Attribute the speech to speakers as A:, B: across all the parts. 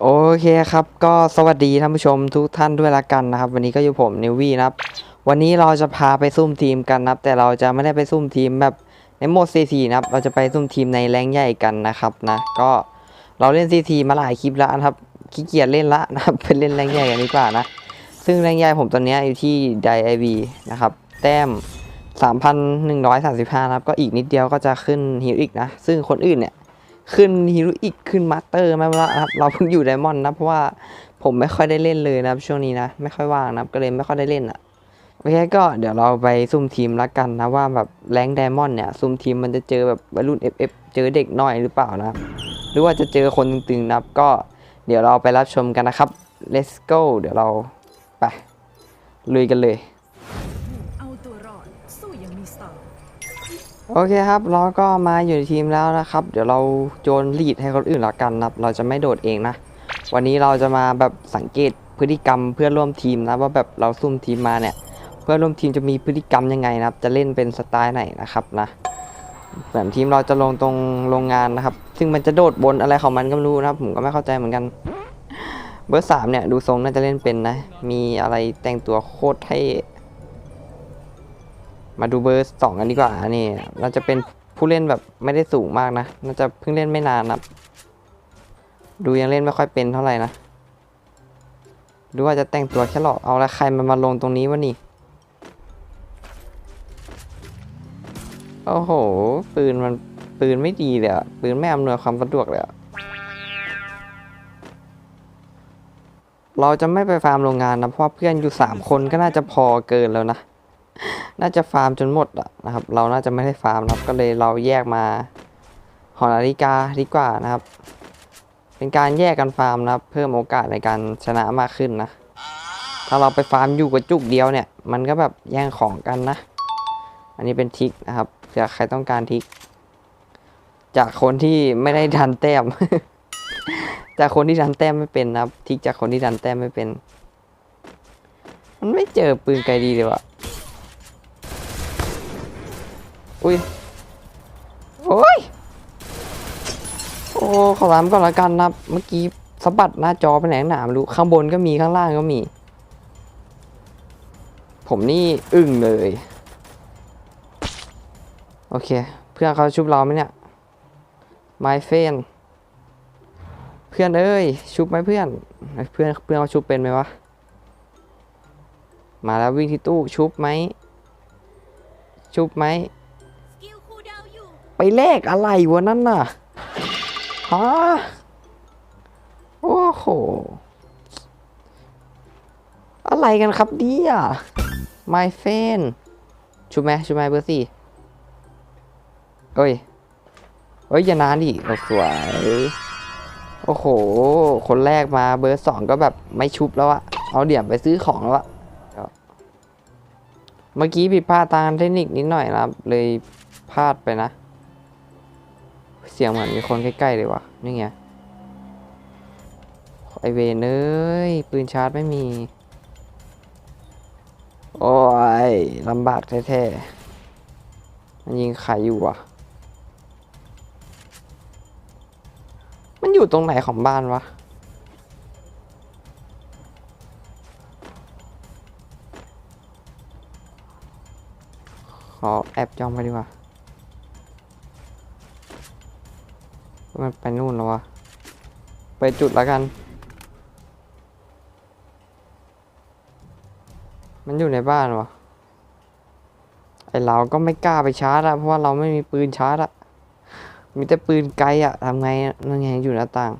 A: โอเคครับ ก็สวัสดีท่านผู้ชมทุกท่านด้วยละกันนะครับ วันนี้ก็อยู่ผมนิววี่นะครับ วันนี้เราจะพาไปซุ่มทีมกันนะครับ แต่เราจะไม่ได้ไปซุ่มทีมแบบในโหมด CT นะครับ เราจะไปซุ่มทีมในแรงใหญ่กันนะครับนะ ก็เราเล่น CT มาหลายคลิปแล้วนะครับ ขี้เกียจเล่นละนะครับไปเล่นแรงใหญ่กันดีกว่านะ ซึ่งแรงใหญ่ผมตอนเนี้ยอยู่ที่ไดไอวีนะครับ แต้ม 3,135นะครับ ก็อีกนิดเดียวก็จะขึ้นฮิวอีกนะ ซึ่งคนอื่นเนี่ย ขึ้นฮีโร่อีกขึ้นมาสเตอร์ไม่ว่านะครับเราเพิ่งอยู่ไดมอนด์นะเพราะว่าผมไม่ค่อยได้เล่นเลยนะครับ ช่วงนี้นะ ไม่ค่อยว่างนะก็เลยไม่ค่อยได้เล่นอะโอเคก็เดี๋ยวเราไปซุ่มทีมละกันนะว่าแบบแรงไดมอนด์เนี่ยซุ่มทีมมันจะเจอแบบวัยรุ่น FF เจอเด็กน้อยหรือเปล่านะ หรือว่าจะเจอคนตึงๆนะครับก็เดี๋ยวเราไปรับชมกันนะครับ let's go เดี๋ยวเราไปลุยกันเลย โอเคครับเราก็มาอยู่ในทีมแล้วนะครับ เดี๋ยวเราโยนลีดให้คนอื่นละกันนะครับ เราจะไม่โดดเองนะ วันนี้เราจะมาแบบสังเกตพฤติกรรมเพื่อนร่วมทีมนะว่าแบบเราซุ่มทีมมาเนี่ย เพื่อนร่วมทีมจะมีพฤติกรรมยังไงนะครับ จะเล่นเป็นสไตล์ไหนนะครับนะแบบทีมเราจะลงตรงโรงงานนะครับ ซึ่งมันจะโดดบนอะไรของมันก็ไม่รู้นะครับ ผมก็ไม่เข้าใจเหมือนกัน เบอร์สามเนี่ยดูทรงน่าจะเล่นเป็นนะ มีอะไรแต่งตัวโคตรเท่ มาดูเบอร์สองกันดีกว่าอันนี้เราจะเป็นผู้เล่นแบบไม่ได้สูงมากนะน่าจะเพิ่งเล่นไม่นานนะดูยังเล่นไม่ค่อยเป็นเท่าไหร่นะดูว่าจะแต่งตัวแค่หลอกเอาล้วใครมันมาลงตรงนี้วะนี่โอ้โห ปืนมันปืนไม่ดีเลยอะปืนไม่อำนวยความสะดวกเลยอะเราจะไม่ไปฟาร์มโรงงานนะเพราะเพื่อนอยู่สามคนก็น่าจะพอเกินแล้วนะ น่าจะฟาร์มจนหมดอะนะครับ เราน่าจะไม่ได้ฟาร์มนะครับ ก็เลยเราแยกมาหอนาฬิกาดีกว่านะครับ เป็นการแยกกันฟาร์มนะครับ เพิ่มโอกาสในการชนะมากขึ้นนะ ถ้าเราไปฟาร์มอยู่กับจุกเดียวเนี่ย มันก็แบบแย่งของกันนะ อันนี้เป็นทิกนะครับเผื่อใครต้องการทิก จากคนที่ไม่ได้ดันแต้ม จากคนที่ดันแต้มไม่เป็นนะครับ ทิกจากคนที่ดันแต้มไม่เป็น มันไม่เจอปืนไกลดีเลยวะ อุ้ย โอ้ย โอ้ขอรามก่อนละกันนะเมื่อกี้สะบัดหน้าจอไปไหนหนามรู้ ข้างบนก็มีข้างล่างก็มี ผมนี่อึ้งเลย โอเค เพื่อนเขาชุบเราไหมเนี่ย my friend เพื่อนเอ้ย ชุบไหมเพื่อน เพื่อนเพื่อนเขาชุบเป็นไหมวะ มาแล้ววิ่งที่ตู้ชุบไหม ชุบไหม ไปเลขอะไรวะนั่นน่ะฮะโอ้โห อะไรกันครับเนี่ย my friend ชุบไหมชุบไหมเบอร์สี่เอ้ยเอ้ย อย่านานดิโอ้สวย โอ้โห คนแรกมาเบอร์สองก็แบบไม่ชุบแล้วอะเอาเดี่ยมไปซื้อของแล้วอะเมื่อกี้ผิดพลาดทางเทคนิคนิดหน่อยนะครับ เลยพลาดไปนะ เสียงเหมือนมีคนใกล้ๆเลยวะนี่ไงไอเวนเอ้ยปืนชาร์จไม่มี โอ้ยลำบากแท้ๆมันยิงใครอยู่อะ มันอยู่ตรงไหนของบ้านวะขอแอบจ้องไปดีกว่า มันไปนู่นแล้ววะ ไปจุดแล้วกัน มันอยู่ในบ้านวะไอเราก็ไม่กล้าไปชาร์จอะเพราะว่าเราไม่มีปืนชาร์จอะมีแต่ปืนไกลอะทำไงนั่นไงอยู่หน้าต่าง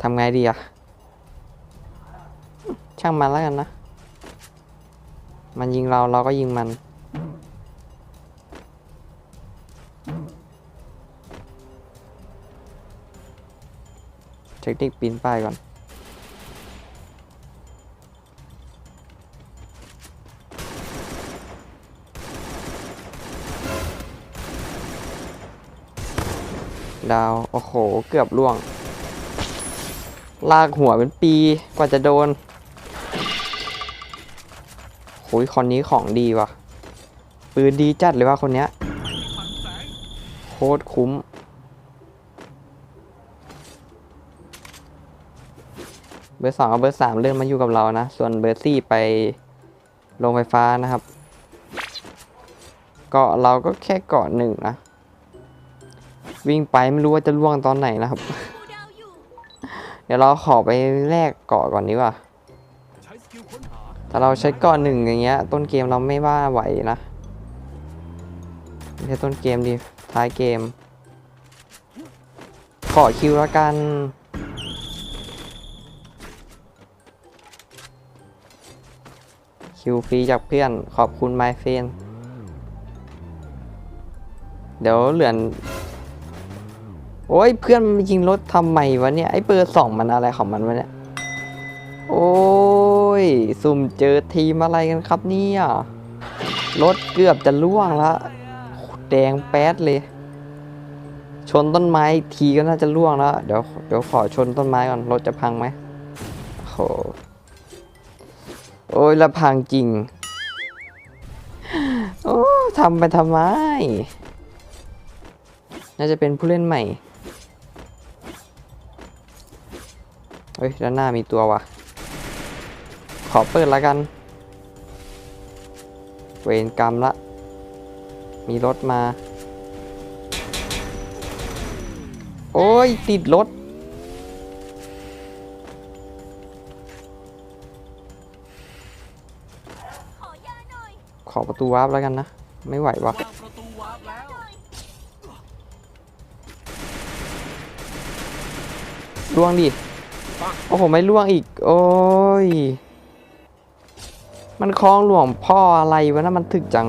A: ทำไงดีอะช่างมันแล้วกันนะ มันยิงเราเราก็ยิงมัน เทคนิคปีนป้ายก่อน ดาว โอ้โห เกือบล่วง ลากหัวเป็นปีกว่าจะโดนโอ้ยคนนี้ของดีว่ะ ปืนดีจัดเลยว่าคนเนี้ย โคตรคุ้ม เบอร์สองกับเบอร์สามเริ่มมาอยู่กับเรานะ ส่วนเบอร์สี่ไปโรงไฟฟ้านะครับ เกาะเราก็แค่เกาะหนึ่งนะ วิ่งไปไม่รู้ว่าจะล่วงตอนไหนนะครับ เดี๋ยวเราขอไปแลกเกาะก่อนดีกว่าถ้าเราใช้เกาะหนึ่งอย่างเงี้ย ต้นเกมเราไม่ว่าไหวนะไม่ใช่ต้นเกมดิท้ายเกมเกาะคิวแล้วกัน คิวฟรีจากเพื่อนขอบคุณไมเฟนเดี๋ยวเหลือนโอ้ยเพื่อนมันยิงรถทำไมวะเนี่ยไอ้เบอร์สองมันอะไรของมันวะเนี่ยโอ้ยสุ่มเจอทีมอะไรกันครับเนี่ยรถเกือบจะล่วงและแดงแป๊ดเลย ชนต้นไม้ทีก็น่าจะล่วงแล้วเดี๋ยวเดี๋ยวขอชนต้นไม้ก่อนรถจะพังไหมโอ้ โอ้ยล้วพังจริง โอ้ทำไปทำไม น่าจะเป็นผู้เล่นใหม่ เฮ้ย ด้านหน้ามีตัววะขอเปิดล้วกัน เวรกรรมละ มีรถมา โอ้ย ติดรถ ตูวาร์ปแล้วกันนะ ไม่ไหววะ
B: วางประล่ว
A: งดิ โอ้โห ไม่ล่วงอีก โอ้ย มันคล้องหลวงพ่ออะไรวะนะมันถึกจัง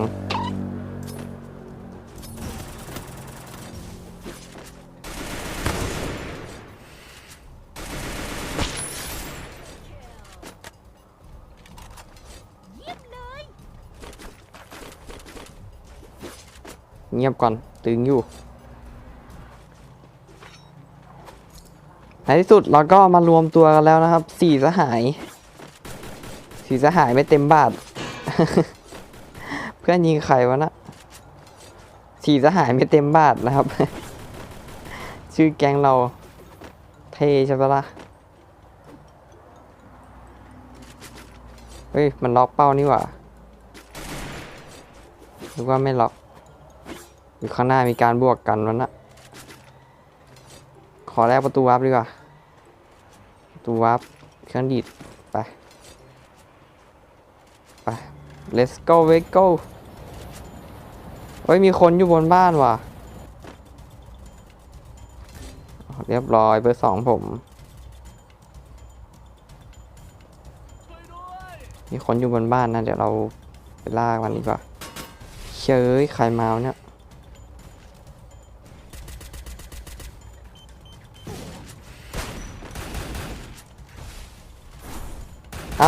A: เงียบก่อน ตึงอยู่ ในที่สุดเราก็มารวมตัวกันแล้วนะครับสี่สหาย สี่สหายไม่เต็มบาท เพื่อนยิงใครวะนะสี่สหายไม่เต็มบาทนะครับ ชื่อแกงเราเทใช่ปะล่ะเฮ้ย มันล็อกเป้านี่หว่าหรือว่าไม่ล็อก อยู่ข้างหน้ามีการบวกกันวันนะขอแลกประตูวาร์ปดีกว่าประตูวาร์ปเครื่องดีดไป ไป let's go let's go เฮ้ยมีคนอยู่บนบ้านว่ะ เรียบร้อยเบอร์สองผม มีคนอยู่บนบ้านนะ เดี๋ยวเราไปล่ามันดีกว่าเชยใครมาเนี่ย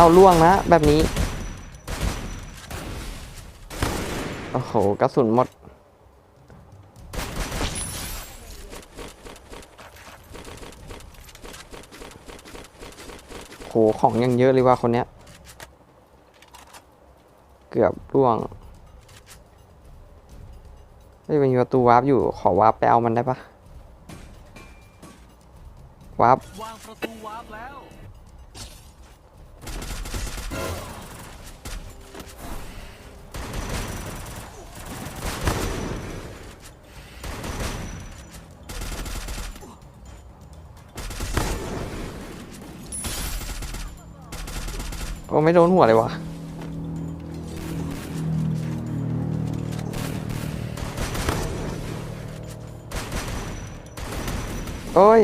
A: อาล่วงนะ แบบนี้ โอ้โห กระสุนหมด โห ของยังเยอะเลยว่าคนเนี้ย เกือบร่วงเฮ้ยมันประตูวาร์ปอยู่ ขอวาร์ปไปเอามันได้ปะวาร์ป
B: วางประตูวาร์ปแล้ว
A: โอ้ไม่โดนหัวเลยวะโอ้ย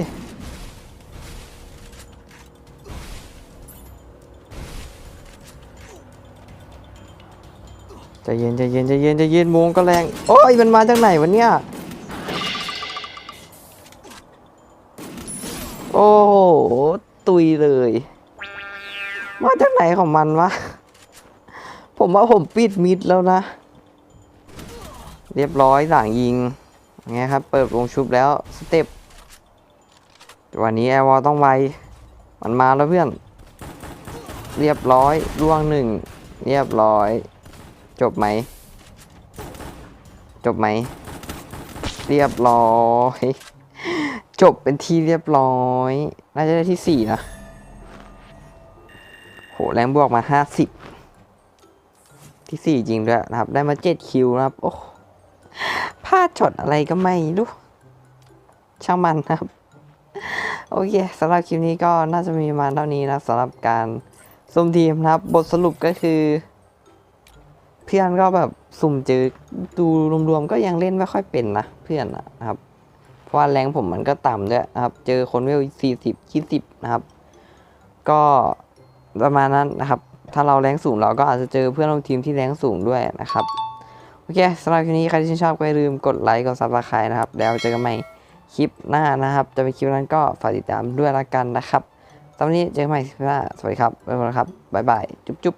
A: ใจเย็นใจเย็นใจเย็นใจเย็นวงก็แรง โอ้ย มันมาจากไหนวะเนี่ย โอ้โห ตุยเลย มาจากไหนของมันวะ ผมว่าผมปิดมิดแล้วนะ เรียบร้อยหลังยิงไงครับ เปิดวงชุบแล้ว สเต็ปวันนี้แอร์วอลต้องไว มันมาแล้วเพื่อน เรียบร้อยร่วงหนึ่ง เรียบร้อย จบไหม จบไหม เรียบร้อย จบเป็นที่เรียบร้อย น่าจะได้ที่สี่นะ แรงบวกมาห้าสิบที่สี่จริงด้วยนะครับ ได้มาเจ็ดคิวนะครับ โอ้พลาดช็อตอะไรก็ไม่รู้ ช่างมันนะครับ โอเคสำหรับคลิปนี้ก็น่าจะมีประมาณเท่านี้นะสำหรับการสุ่มทีมนะครับ บทสรุปก็คือ เพื่อนก็แบบสุ่มเจอดูรวมๆก็ยังเล่นไม่ค่อยเป็นนะเพื่อนนะครับเพราะว่าแรงผมมันก็ต่ำด้วยนะครับ เจอคนเวลสี่สิบยี่สิบนะครับ ก็ ประมาณนั้นนะครับ ถ้าเราแรงสูงเราก็อาจจะเจอเพื่อนร่วมทีมที่แรงสูงด้วยนะครับ โอเคสำหรับคลิปนี้ใครที่ชื่นชอบก็อย่าลืมกดไลค์กดซับสไครต์นะครับ แล้วเจอกันใหม่คลิปหน้านะครับ จะเป็นคลิปนั้นก็ฝากติดตามด้วยละกันนะครับสำหรับนนี้เจอกันใหม่คลิปหน้าสวัสดีครับบ๊ายบายครับบ๊ายบายจุ๊บ